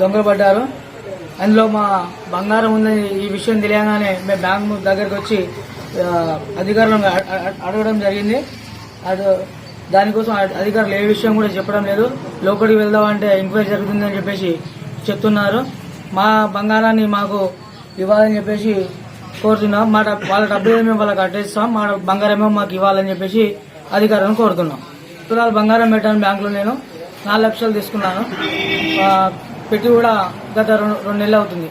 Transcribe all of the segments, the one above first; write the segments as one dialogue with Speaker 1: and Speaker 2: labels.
Speaker 1: దొంగలు పడ్డారు. అందులో మా బంగారం ఉందని ఈ విషయం తెలియగానే మేము బ్యాంక్ దగ్గరికి వచ్చి అధికారులను అడగడం జరిగింది. అది దానికోసం అధికారులు ఏ విషయం కూడా చెప్పడం లేదు. లోపలికి వెళ్దామంటే ఎంక్వైరీ జరుగుతుందని చెప్పేసి చెప్తున్నారు. మా బంగారాన్ని మాకు ఇవ్వాలని చెప్పేసి కోరుతున్నాం. మా వాళ్ళ డబ్బులు మేము వాళ్ళకి కట్టేస్తాం మా బంగారమేమో మాకు ఇవ్వాలని చెప్పేసి అధికారులను కోరుతున్నాం. తులాలు బంగారం పెట్టాను బ్యాంకులో నేను. నాలుగు లక్షలు తీసుకున్నాను. పెట్టి కూడా గత రెండు నెలలు అవుతుంది.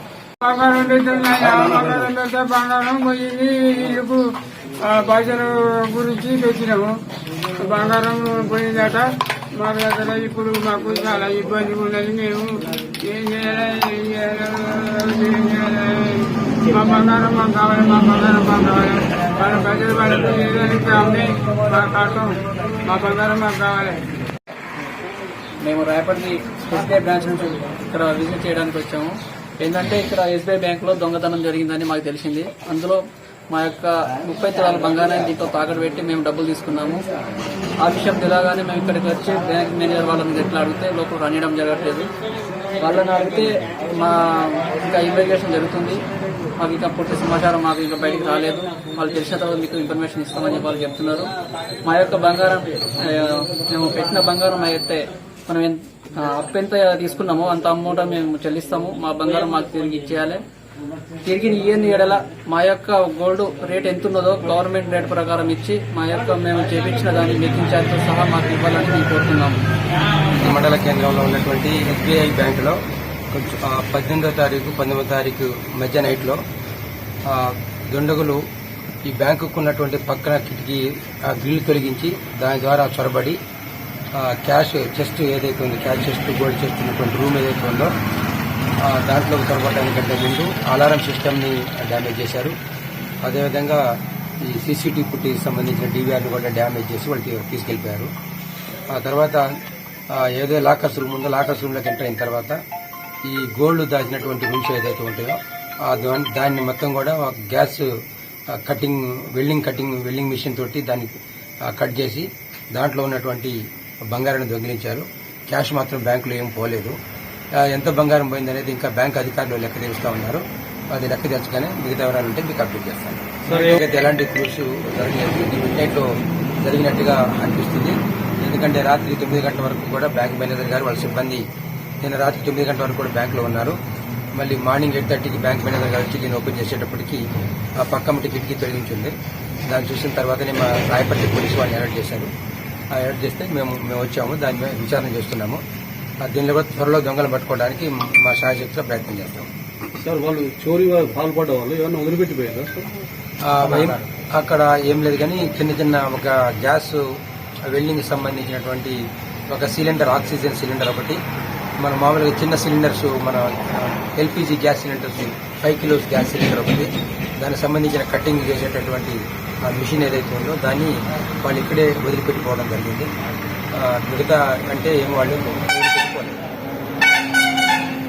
Speaker 2: బంగారం పోయింది వీళ్ళకు ఆ, గురించి పెట్టినాము బంగారం పోయిందట మా దగ్గర ఇప్పుడు మాకు చాలా ఇబ్బంది ఉన్నది మేము ఏం చేయాలి ఏం చేయాలి ఏం చేయాలి మా బంగారం మాకు కావాలి మా బంగారం మాకు కావాలి వాళ్ళ ప్రజలు వాళ్ళకి ఏదైనా అమ్మి మా కట్టం మా బంగారం మాకు కావాలి.
Speaker 3: మేము రాయపల్లి ఎస్బీఐ బ్రాంచ్ నుంచి ఇక్కడ విజిట్ చేయడానికి వచ్చాము. ఏంటంటే ఇక్కడ ఎస్బీఐ బ్యాంక్లో దొంగతనం జరిగిందని మాకు తెలిసింది. అందులో మా యొక్క ముప్పై తులాల బంగారాన్ని దీంతో తాకట్టు పెట్టి మేము డబ్బులు తీసుకున్నాము. ఆ విషయం తెలియగానే మేము ఇక్కడికి వచ్చి బ్యాంక్ మేనేజర్ వాళ్ళని ఎట్లా అడిగితే లోపల రానియడం జరగట్లేదు. వాళ్ళని అడిగితే మా ఇంకా ఇన్వెస్టిగేషన్ జరుగుతుంది. మాకు ఇంకా పూర్తి సమాచారం మాకు ఇంకా బయటకు రాలేదు. వాళ్ళు తెలిసిన తర్వాత మీకు ఇన్ఫర్మేషన్ ఇస్తామని చెప్పి వాళ్ళు చెప్తున్నారు. మా యొక్క బంగారం మేము పెట్టిన బంగారం అయితే మనం ఎంత అప్పు ఎంత తీసుకున్నామో అంత అమౌంట్ మేము చెల్లిస్తాము. మా బంగారం మాకు తిరిగి ఇచ్చేయాలి. తిరిగి ఇయ్యని ఎడల మా యొక్క గోల్డ్ రేట్ ఎంత ఉన్నదో గవర్నమెంట్ రేట్ ప్రకారం ఇచ్చి మా యొక్క మేము చేపించిన దాన్ని మేకింగ్ ఛార్జ్తో సహా మాకు ఇవ్వాలని మేము కోరుతున్నాము.
Speaker 4: మండల కేంద్రంలో ఉన్నటువంటి ఎస్బీఐ బ్యాంకులో కొంచెం పద్దెనిమిదో తారీఖు పంతొమ్మిదో తారీఖు మధ్య నైట్లో దుండగులు ఈ బ్యాంకుకు ఉన్నటువంటి పక్కన కిటికీ ఆ గ్రిల్ తొలగించి దాని ద్వారా చొరబడి క్యాష్ చెస్ట్ ఏదైతే ఉందో క్యాష్ చెస్ట్ గోల్డ్ చెస్ట్ ఉన్నటువంటి రూమ్ ఏదైతే ఉందో ఆ, దాంట్లోకి చొరబడడానికంటే ముందు అలారం సిస్టమ్ని డ్యామేజ్ చేశారు. అదేవిధంగా ఈ సీసీటీవీ ఫుటేజ్ సంబంధించిన డీవీఆర్ని కూడా డ్యామేజ్ చేసి వాళ్ళు తీ- తీసుకెళ్ళిపోయారు ఆ తర్వాత ఏదో లాకర్స్ రూమ్ ఉందో లాకర్స్ రూమ్లోకి ఎంటర్ అయిన తర్వాత ఈ గోల్డ్ దాచినటువంటి రూమ్స్ ఏదైతే ఉంటాయో దాన్ని- మొత్తం కూడా gas cutting welding cutting welding machine తోటి దాన్ని కట్ చేసి దాంట్లో ఉన్నటువంటి బంగారాన్ని దొంగిలించారు. క్యాష్ మాత్రం బ్యాంకులో ఏం పోలేదు. ఎంత బంగారం పోయింది అనేది ఇంకా బ్యాంక్ అధికారులు లెక్క తెలుస్తూ ఉన్నారు. అది లెక్క తెలుసుగానే మిగతా వివరాలు ఉంటే మీకు అప్డేట్ చేస్తాను. అయితే ఎలాంటి క్రూస్ జరగలేదు జరిగినట్టుగా అనిపిస్తుంది. ఎందుకంటే రాత్రి తొమ్మిది గంటల వరకు కూడా బ్యాంక్ మేనేజర్ గారు వాళ్ళ సిబ్బంది నిన్న రాత్రి తొమ్మిది గంటల వరకు కూడా బ్యాంక్లో ఉన్నారు. మళ్ళీ మార్నింగ్ ఎయిట్ థర్టీకి బ్యాంక్ మేనేజర్ గారు వచ్చి దీన్ని ఓపెన్ చేసేటప్పటికి ఆ పక్క మట్టి కిటికీ తొలగించింది. దాన్ని చూసిన తర్వాతనే మా రాయపల్లి పోలీసు వాళ్ళని అలర్ట్ చేశారు. ఆ అలర్ట్ చేస్తే మేము మేము వచ్చాము దాని మీద విచారణ చేస్తున్నాము. ఆ దీనిలో కూడా త్వరలో దొంగలు పట్టుకోవడానికి మా శాయశక్తిలో ప్రయత్నం చేస్తాము
Speaker 5: సార్ వాళ్ళు చోరీ పాల్పడ్డ వాళ్ళు ఏమన్నా వదిలిపెట్టిపోయారా
Speaker 4: అక్కడ ఏం లేదు కానీ చిన్న చిన్న ఒక గ్యాస్ వెల్డింగ్ సంబంధించినటువంటి ఒక సిలిండర్ ఆక్సిజన్ సిలిండర్ ఒకటి మన మామూలుగా చిన్న సిలిండర్స్ మన LPG gas cylinders five kilos gas cylinder ఒకటి దానికి సంబంధించిన కటింగ్ చేసేటటువంటి మిషన్ ఏదైతే ఉందో దాన్ని వాళ్ళు ఇక్కడే వదిలిపెట్టిపోవడం జరిగింది. మిగతా అంటే ఏం వాళ్ళు